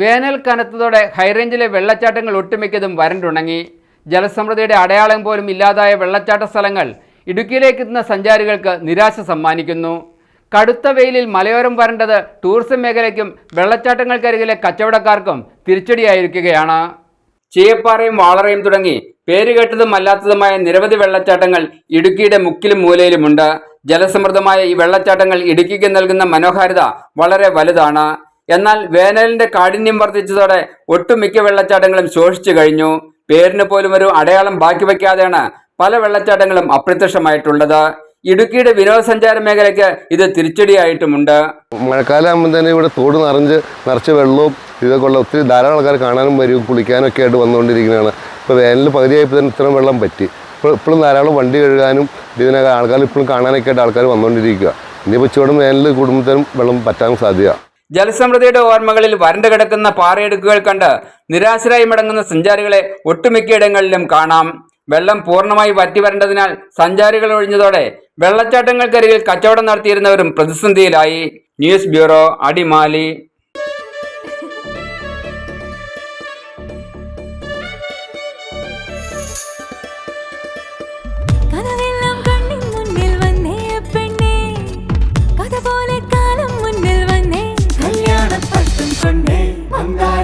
വേനൽ കനത്തതോടെ ഹൈറേഞ്ചിലെ വെള്ളച്ചാട്ടങ്ങൾ ഒട്ടുമിക്കതും വരണ്ടുണങ്ങി. ജലസമൃദ്ധിയുടെ അടയാളം പോലും ഇല്ലാതായ വെള്ളച്ചാട്ട സ്ഥലങ്ങൾ ഇടുക്കിയിലേക്ക് എത്തുന്ന സഞ്ചാരികൾക്ക് നിരാശ സമ്മാനിക്കുന്നു. കടുത്ത വെയിലിൽ മലയോരം വരേണ്ടത് ടൂറിസം മേഖലയ്ക്കും വെള്ളച്ചാട്ടങ്ങൾക്കരികിലെ കച്ചവടക്കാർക്കും തിരിച്ചടിയായിരിക്കുകയാണ്. ചീയപ്പാറയും വാളറയും തുടങ്ങി പേരുകേട്ടതും അല്ലാത്തതുമായ നിരവധി വെള്ളച്ചാട്ടങ്ങൾ ഇടുക്കിയുടെ മുക്കിലും മൂലയിലുമുണ്ട്. ജലസമൃദ്ധമായ ഈ വെള്ളച്ചാട്ടങ്ങൾ ഇടുക്കിക്ക് നൽകുന്ന മനോഹാരിത വളരെ വലുതാണ്. എന്നാൽ വേനലിന്റെ കാഠിന്യം വർദ്ധിച്ചതോടെ ഒട്ടുമിക്ക വെള്ളച്ചാട്ടങ്ങളും ശോഷിച്ചു കഴിഞ്ഞു. പേരിന് പോലും ഒരു അടയാളം ബാക്കി വയ്ക്കാതെയാണ് പല വെള്ളച്ചാട്ടങ്ങളും അപ്രത്യക്ഷമായിട്ടുള്ളത്. ഇടുക്കിയുടെ വിനോദസഞ്ചാര മേഖലയ്ക്ക് ഇത് തിരിച്ചടിയായിട്ടുമുണ്ട്. മഴക്കാലം ആകുമ്പോൾ തന്നെ ഇവിടെ തോട് നിറഞ്ഞ് നിറച്ച് വെള്ളവും ഇതൊക്കെ ഉള്ള ഒത്തിരി ധാരാളം ആൾക്കാർ കാണാനും വരും കുളിക്കാനും ഒക്കെ ആയിട്ട് വന്നുകൊണ്ടിരിക്കുന്നതാണ് ഇപ്പോൾ വേനൽ പകുതിയായപ്പോൾ തന്നെ ഇത്രയും വെള്ളം പറ്റി. ഇപ്പോൾ ഇപ്പോഴും ധാരാളം വണ്ടി കഴുകാനും ഇതിനൊക്കെ ആൾക്കാർ ഇപ്പോഴും കാണാനൊക്കെ ആയിട്ട് ആൾക്കാർ വന്നുകൊണ്ടിരിക്കുക. ഇനിയിപ്പോൾ ചൂടും വേനൽ കൂടുമ്പോഴത്തേനും വെള്ളം പറ്റാൻ സാധ്യത. ജലസമൃദ്ധിയുടെ ഓർമ്മകളിൽ വരണ്ടു കിടക്കുന്ന പാറയിടുക്കുകൾ കണ്ട് നിരാശരായി മടങ്ങുന്ന സഞ്ചാരികളെ ഒട്ടുമിക്കയിടങ്ങളിലും കാണാം. വെള്ളം പൂർണമായി വറ്റി വരേണ്ടതിനാൽ സഞ്ചാരികൾ ഒഴിഞ്ഞതോടെ വെള്ളച്ചാട്ടങ്ങൾക്കരികിൽ കച്ചവടം നടത്തിയിരുന്നവരും പ്രതിസന്ധിയിലായി. News bureau Adimali. കൊണ്ടേ Mandara